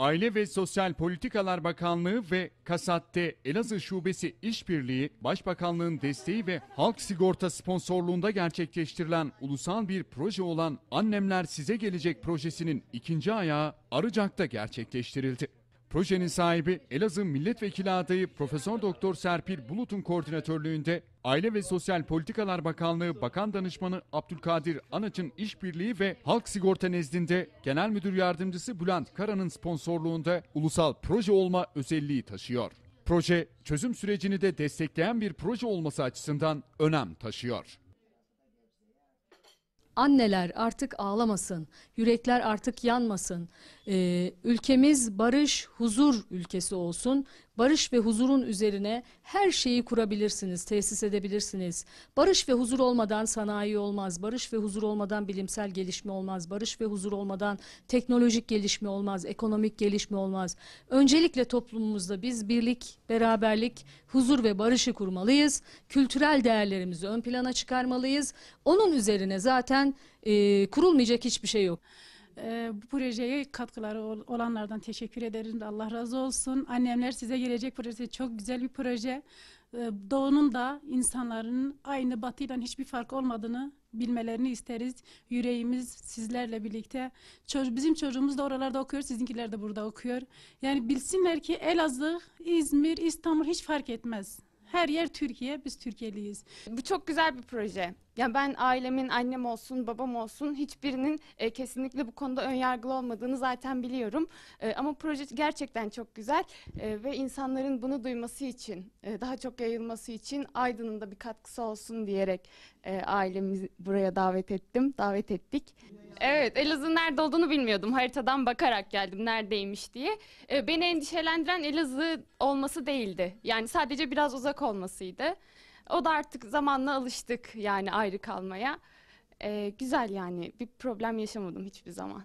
Aile ve Sosyal Politikalar Bakanlığı ve Kasat'te Elazığ Şubesi İşbirliği, Başbakanlığın desteği ve Halk Sigorta sponsorluğunda gerçekleştirilen ulusal bir proje olan Annemler Size Gelecek projesinin ikinci ayağı Arıcak'ta gerçekleştirildi. Projenin sahibi Elazığ Milletvekili adayı Profesör Doktor Serpil Bulut'un koordinatörlüğünde Aile ve Sosyal Politikalar Bakanlığı Bakan Danışmanı Abdülkadir Anaç'ın işbirliği ve Halk Sigorta nezdinde Genel Müdür Yardımcısı Bülent Kara'nın sponsorluğunda ulusal proje olma özelliği taşıyor. Proje çözüm sürecini de destekleyen bir proje olması açısından önem taşıyor. Anneler artık ağlamasın, yürekler artık yanmasın. Ee, ülkemiz barış, huzur ülkesi olsun. Barış ve huzurun üzerine her şeyi kurabilirsiniz, tesis edebilirsiniz. Barış ve huzur olmadan sanayi olmaz. Barış ve huzur olmadan bilimsel gelişme olmaz. Barış ve huzur olmadan teknolojik gelişme olmaz, ekonomik gelişme olmaz. Öncelikle toplumumuzda biz birlik, beraberlik, huzur ve barışı kurmalıyız. Kültürel değerlerimizi ön plana çıkarmalıyız. Onun üzerine zaten e, kurulmayacak hiçbir şey yok. Ee, bu projeye katkıları ol- olanlardan teşekkür ederim. Allah razı olsun. Annemler size gelecek projesi çok güzel bir proje. Ee, Doğunun da insanların aynı batıyla hiçbir fark olmadığını bilmelerini isteriz. Yüreğimiz sizlerle birlikte. Çocuk, bizim çocuğumuz da oralarda okuyor, sizinkiler de burada okuyor. Yani bilsinler ki Elazığ, İzmir, İstanbul hiç fark etmez. Her yer Türkiye, biz Türkiye'liyiz. Bu çok güzel bir proje. Ya ben ailemin annem olsun, babam olsun hiçbirinin e, kesinlikle bu konuda ön yargılı olmadığını zaten biliyorum. E, ama proje gerçekten çok güzel E, ve insanların bunu duyması için, e, daha çok yayılması için Aydın'ın da bir katkısı olsun diyerek e, ailemizi buraya davet ettim, davet ettik. Evet, Elazığ'ın nerede olduğunu bilmiyordum. Haritadan bakarak geldim neredeymiş diye. E, beni endişelendiren Elazığ olması değildi. Yani sadece biraz uzak olmasıydı. O da artık zamanla alıştık yani ayrı kalmaya. Ee, güzel yani bir problem yaşamadım hiçbir zaman.